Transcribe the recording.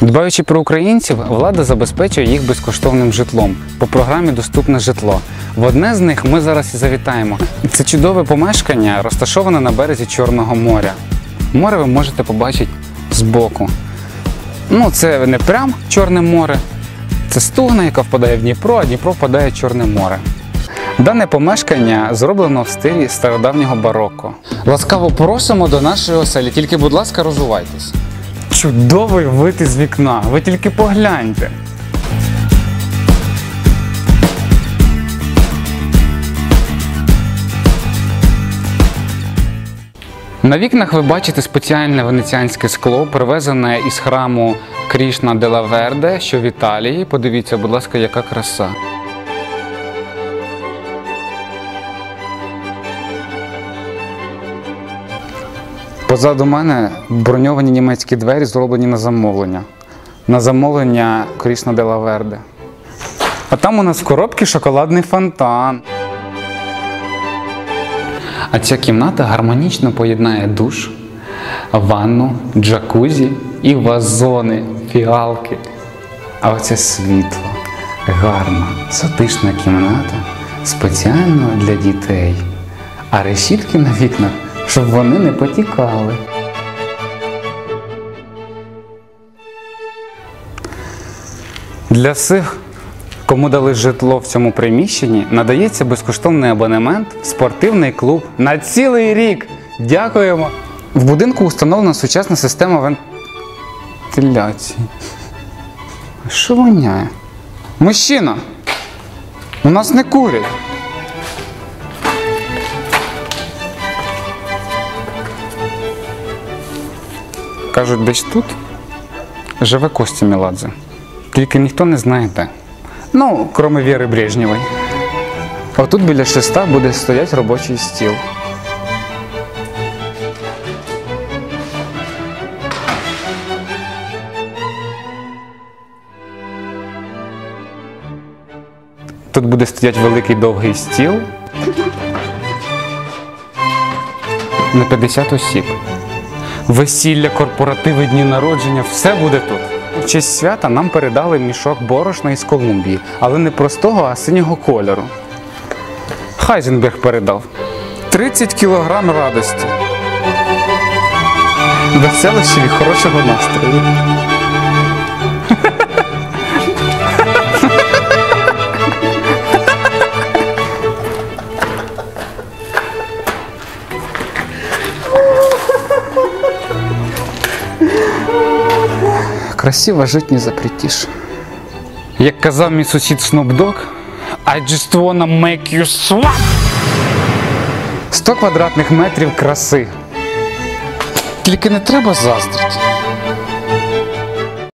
Дбаючи про українців, влада забезпечує їх безкоштовним житлом по програмі Доступне житло. В одне з них ми зараз і завітаємо. Це чудове помешкання, розташоване на березі Чорного моря. Море ви можете побачити збоку. Ну, це не прям Чорне море, це стугна, яка впадає в Дніпро, а Дніпро впадає в Чорне море. Дане помешкання зроблено в стилі стародавнього бароко. Ласкаво просимо до нашої оселі, тільки, будь ласка, розувайтесь. Чудовий вид із вікна, ви тільки погляньте. На вікнах ви бачите спеціальне венеціанське скло, привезене із храму Крішна де ла Верде, що в Італії. Подивіться, будь ласка, яка краса. Позаду мене броньовані німецькі двері зроблені на замовлення. На замовлення Крішна де ла Верде. А там у нас в коробці шоколадний фонтан. А ця кімната гармонічно поєднає душ, ванну, джакузі і вазони, фіалки. А оце світло, гарна, затишна кімната спеціально для дітей. А решітки на вікнах, щоб вони не потікали. Для всіх, кому дали житло в цьому приміщенні, надається безкоштовний абонемент в спортивний клуб на цілий рік. Дякуємо! В будинку установлена сучасна система вентиляції. Що воняє? Мужчина! У нас не курять. Кажуть, десь тут живе Костя Меладзе. Тільки ніхто не знає де. Ну, крім Віри Брежнєвої. Отут біля шеста буде стоять робочий стіл. Тут буде стоять великий довгий стіл на 50 осіб. Весілля, корпоративи, дні народження все буде тут. В честь свята нам передали мішок борошна із Колумбії, але не простого, а синього кольору. Хайзенберг передав 30 кілограм радості. Веселощів і хорошого настрою. Красиво жить не запретиш. Як казав мій сусід Snoop Dogg, I just wanna make you swap. 100 квадратних метрів краси. Тільки не треба заздрити.